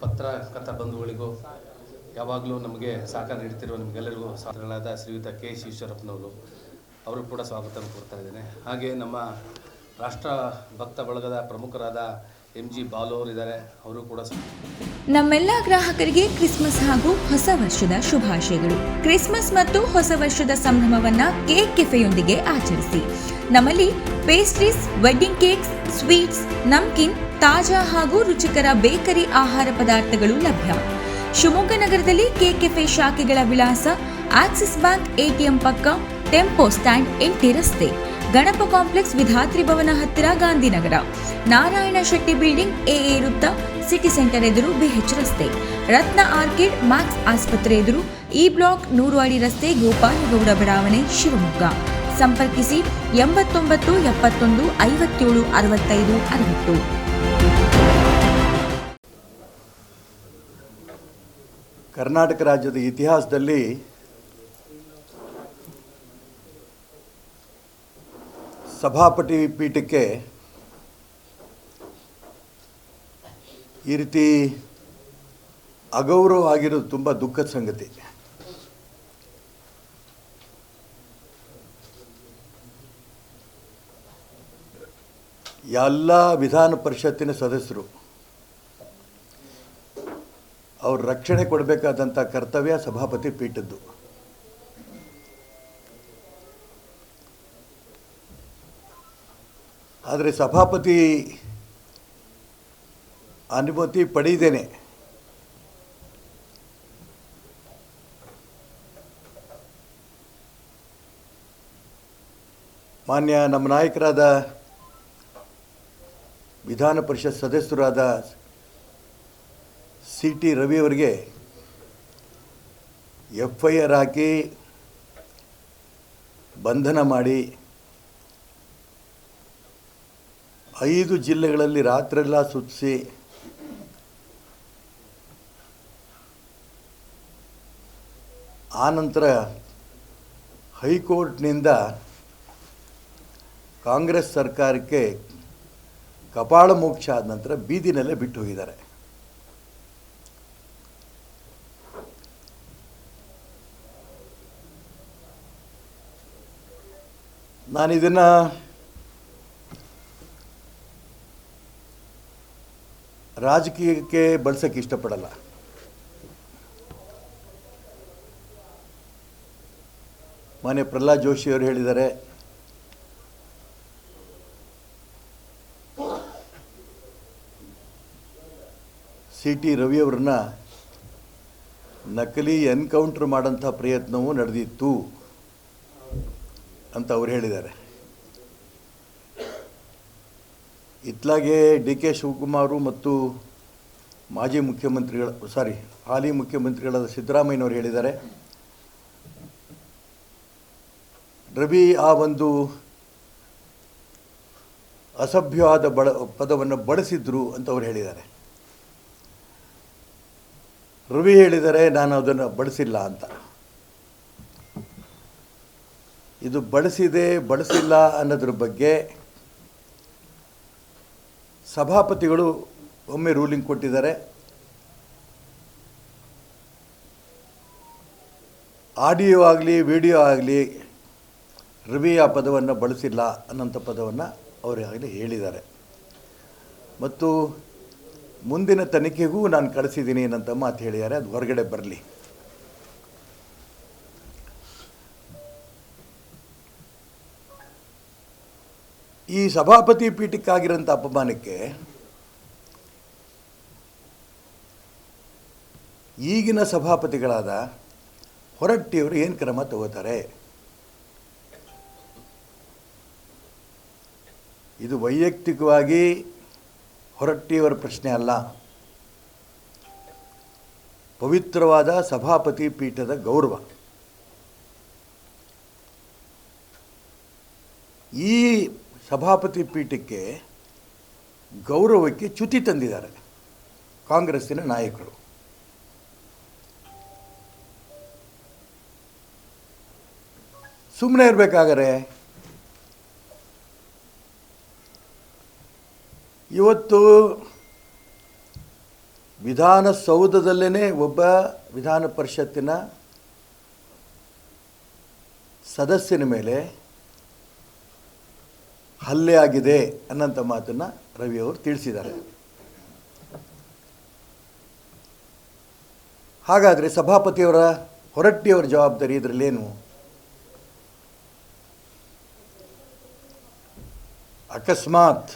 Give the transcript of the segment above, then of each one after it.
ಪತ್ರಕರ್ತ ಬಂಧುಗಳಿಗೂ ಯಾವಾಗಲೂ ನಮಗೆ ಸಹಕಾರ ನೀಡ್ತಿರುವ ನಿಮಗೆಲ್ಲರಿಗೂ ಸಾಧನಗಳಾದ ಶ್ರೀಯುತ ಕೆ ಎಸ್ ಈಶ್ವರಪ್ಪನವರು ಅವರು ಕೂಡ ಸ್ವಾಗತವನ್ನು ಕೊಡ್ತಾ ಇದ್ದೇನೆ. ಹಾಗೆ ನಮ್ಮ ರಾಷ್ಟ್ರ ಭಕ್ತ ಬಳಗದ ಪ್ರಮುಖರಾದ ಎಂ ಜಿ ಬಾಲು ಅವರು ಇದ್ದಾರೆ, ಅವರು ಕೂಡ ನಮ್ಮೆಲ್ಲ ಗ್ರಾಹಕರಿಗೆ ಕ್ರಿಸ್ಮಸ್ ಹಾಗೂ ಹೊಸ ವರ್ಷದ ಶುಭಾಶಯಗಳು. ಕ್ರಿಸ್ಮಸ್ ಮತ್ತು ಹೊಸ ವರ್ಷದ ಸಂಭ್ರಮವನ್ನ ಕೇಕ್ ಕೆಫೆಯೊಂದಿಗೆ ಆಚರಿಸಿ. ನಮ್ಮಲ್ಲಿ pastries wedding cakes sweets namkeen ತಾಜಾ ಹಾಗೂ ರುಚಿಕರ ಬೇಕರಿ ಆಹಾರ ಪದಾರ್ಥಗಳು ಲಭ್ಯ. ಶಿವಮೊಗ್ಗ ನಗರದಲ್ಲಿ ಕೆಕೆಫೆ ಕೆಫೆ ಶಾಖೆಗಳ ವಿಳಾಸ ಆಕ್ಸಿಸ್ ಬ್ಯಾಂಕ್ ಎಟಿಎಂ ಪಕ್ಕ ಟೆಂಪೋ ಸ್ಟ್ಯಾಂಡ್ ಎಂಟಿ ರಸ್ತೆ. ಗಣಪ ಕಾಂಪ್ಲೆಕ್ಸ್ ವಿಧಾತ್ರಿ ಭವನ ಹತ್ತಿರ ಗಾಂಧಿನಗರ. ನಾರಾಯಣ ಶೆಟ್ಟಿ ಬಿಲ್ಡಿಂಗ್ ಎಎ ವೃತ್ತ ಸಿಟಿ ಸೆಂಟರ್ ಎದುರು ಬಿಹೆಚ್ ರಸ್ತೆ. ರತ್ನ ಆರ್ಕಿಡ್ ಮ್ಯಾಕ್ಸ್ ಆಸ್ಪತ್ರೆ ಎದುರು ಇ ಬ್ಲಾಕ್ ನೂರು ಅಡಿ ರಸ್ತೆ ಗೋಪಾಲಗೌಡ ಬಡಾವಣೆ ಶಿವಮೊಗ್ಗ. ಸಂಪರ್ಕಿಸಿ ಎಂಬತ್ತೊಂಬತ್ತು ಎಪ್ಪತ್ತೊಂದು ಐವತ್ತೇಳು ಅರವತ್ತೈದು ಅರವತ್ತು. ಕರ್ನಾಟಕ ರಾಜ್ಯದ ಇತಿಹಾಸದಲ್ಲಿ ಸಭಾಪತಿ ಪೀಠಕ್ಕೆ ಈ ರೀತಿ ಅಗೌರವ ಆಗಿರೋದು ತುಂಬ ದುಃಖದ ಸಂಗತಿ. ಎಲ್ಲ ವಿಧಾನ ಪರಿಷತ್ತಿನ ಸದಸ್ಯರು. ಅವ್ರ ರಕ್ಷಣೆ ಕೊಡಬೇಕಾದಂಥ ಕರ್ತವ್ಯ ಸಭಾಪತಿ ಪೀಠದ್ದು. ಆದರೆ ಸಭಾಪತಿ ಅನುಮತಿ ಪಡೆಯದೇನೆ ಮಾನ್ಯ ನಮ್ಮ ನಾಯಕರಾದ ವಿಧಾನ ಪರಿಷತ್ ಸದಸ್ಯರಾದ ಸಿ ಟಿ ರವಿಯವರಿಗೆ ಎಫ್ ಐ ಆರ್ ಹಾಕಿ ಬಂಧನ ಮಾಡಿ ಐದು ಜಿಲ್ಲೆಗಳಲ್ಲಿ ರಾತ್ರೆಲ್ಲ ಸುತ್ತಿಸಿ ಆನಂತರ ಹೈಕೋರ್ಟ್ನಿಂದ ಕಾಂಗ್ರೆಸ್ ಸರ್ಕಾರಕ್ಕೆ ಕಪಾಳ ಮೋಕ್ಷ ಆದ ನಂತರ ಬೀದಿನಲ್ಲೇ ಬಿಟ್ಟು ಹೋಗಿದ್ದಾರೆ. ನಾನು ಇದನ್ನು ರಾಜಕೀಯಕ್ಕೆ ಬಳಸೋಕ್ಕೆ ಇಷ್ಟಪಡಲ್ಲ. ಮಾನ್ಯ ಪ್ರಹ್ಲಾದ್ ಜೋಶಿಯವರು ಹೇಳಿದ್ದಾರೆ ಸಿ ಟಿ ರವಿಯವರನ್ನ ನಕಲಿ ಎನ್ಕೌಂಟರ್ ಮಾಡೋಂಥ ಪ್ರಯತ್ನವೂ ನಡೆದಿತ್ತು ಅಂತ ಅವ್ರು ಹೇಳಿದ್ದಾರೆ. ಇತ್ಲಾಗೆ ಡಿ ಕೆ ಶಿವಕುಮಾರು ಮತ್ತು ಮಾಜಿ ಮುಖ್ಯಮಂತ್ರಿಗಳ, ಸಾರಿ, ಹಾಲಿ ಮುಖ್ಯಮಂತ್ರಿಗಳಾದ ಸಿದ್ದರಾಮಯ್ಯನವರು ಹೇಳಿದ್ದಾರೆ. ರವಿ ಆ ಒಂದು ಅಸಭ್ಯವಾದ ಬಳ, ಪದವನ್ನು ಬಳಸಿದ್ರು ಅಂತ ಅವ್ರು ಹೇಳಿದ್ದಾರೆ. ರವಿ ಹೇಳಿದರೆ ನಾನು ಅದನ್ನು ಬಳಸಿಲ್ಲ ಅಂತ. ಇದು ಬಳಸಿದೆ ಬಳಸಿಲ್ಲ ಅನ್ನೋದ್ರ ಬಗ್ಗೆ ಸಭಾಪತಿಗಳು ಒಮ್ಮೆ ರೂಲಿಂಗ್ ಕೊಟ್ಟಿದ್ದಾರೆ. ಆಡಿಯೋ ಆಗಲಿ, ವಿಡಿಯೋ ಆಗಲಿ ರವಿ ಆ ಪದವನ್ನು ಬಳಸಿಲ್ಲ ಅನ್ನೋಂಥ ಪದವನ್ನು ಅವರಾಗಲಿ ಹೇಳಿದ್ದಾರೆ. ಮತ್ತು ಮುಂದಿನ ತನಿಖೆಗೂ ನಾನು ಕಳಿಸಿದ್ದೀನಿ ಏನಂತ ಮಾತು ಹೇಳಿದ್ದಾರೆ ಅದು ಹೊರಗಡೆ ಬರಲಿ. ಈ ಸಭಾಪತಿ ಪೀಠಕ್ಕಾಗಿರೋಂಥ ಅಪಮಾನಕ್ಕೆ ಈಗಿನ ಸಭಾಪತಿಗಳಾದ ಹೊರಟ್ಟಿಯವರು ಏನು ಕ್ರಮ ತಗೋತಾರೆ? ಇದು ವೈಯಕ್ತಿಕವಾಗಿ ಹೊರಟ್ಟಿಯವರ ಪ್ರಶ್ನೆ ಅಲ್ಲ. ಪವಿತ್ರವಾದ ಸಭಾಪತಿ ಪೀಠದ ಗೌರವ. ಈ ಸಭಾಪತಿ ಪೀಠಕ್ಕೆ ಗೌರವಕ್ಕೆ ಚ್ಯುತಿ ತಂದಿದ್ದಾರೆ ಕಾಂಗ್ರೆಸ್ಸಿನ ನಾಯಕರು. ಸುಮ್ಮನೆ ಇರಬೇಕಾದರೆ ಇವತ್ತು ವಿಧಾನಸೌಧದಲ್ಲೇ ಒಬ್ಬ ವಿಧಾನ ಪರಿಷತ್ತಿನ ಸದಸ್ಯನ ಮೇಲೆ ಹಲ್ಲೆ ಆಗಿದೆ ಅನ್ನೋಂಥ ಮಾತನ್ನು ರವಿ ಅವರು ತಿಳಿಸಿದ್ದಾರೆ. ಹಾಗಾದರೆ ಸಭಾಪತಿಯವರ ಹೊರಟ್ಟಿಯವರ ಜವಾಬ್ದಾರಿ ಇದರಲ್ಲೇನು? ಅಕಸ್ಮಾತ್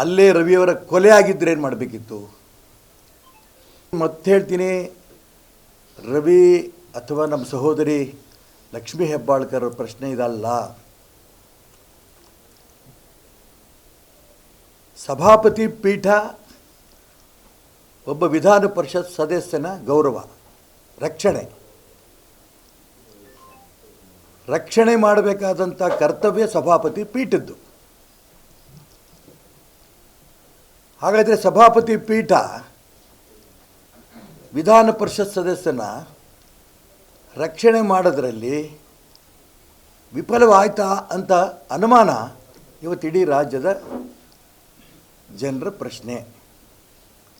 ಅಲ್ಲೇ ರವಿಯವರ ಕೊಲೆ ಆಗಿದ್ದರೆ ಏನು ಮಾಡಬೇಕಿತ್ತು? ಮತ್ತೆ ಹೇಳ್ತೀನಿ, ರವಿ ಅಥವಾ ನಮ್ಮ ಸಹೋದರಿ ಲಕ್ಷ್ಮೀ ಹೆಬ್ಬಾಳ್ಕರ್ ಪ್ರಶ್ನೆ ಇದಲ್ಲ. ಸಭಾಪತಿ ಪೀಠ ಒಬ್ಬ ವಿಧಾನ ಪರಿಷತ್ ಸದಸ್ಯನ ಗೌರವ, ರಕ್ಷಣೆ. ರಕ್ಷಣೆ ಮಾಡಬೇಕಾದಂಥ ಕರ್ತವ್ಯ ಸಭಾಪತಿ ಪೀಠದ್ದು. ಹಾಗಾದರೆ ಸಭಾಪತಿ ಪೀಠ ವಿಧಾನ ಪರಿಷತ್ ಸದಸ್ಯನ ರಕ್ಷಣೆ ಮಾಡೋದರಲ್ಲಿ ವಿಫಲವಾಯ್ತಾ ಅಂತ ಅನುಮಾನ ಇವತ್ತು ಇಡೀ ರಾಜ್ಯದ ಜನರ ಪ್ರಶ್ನೆ.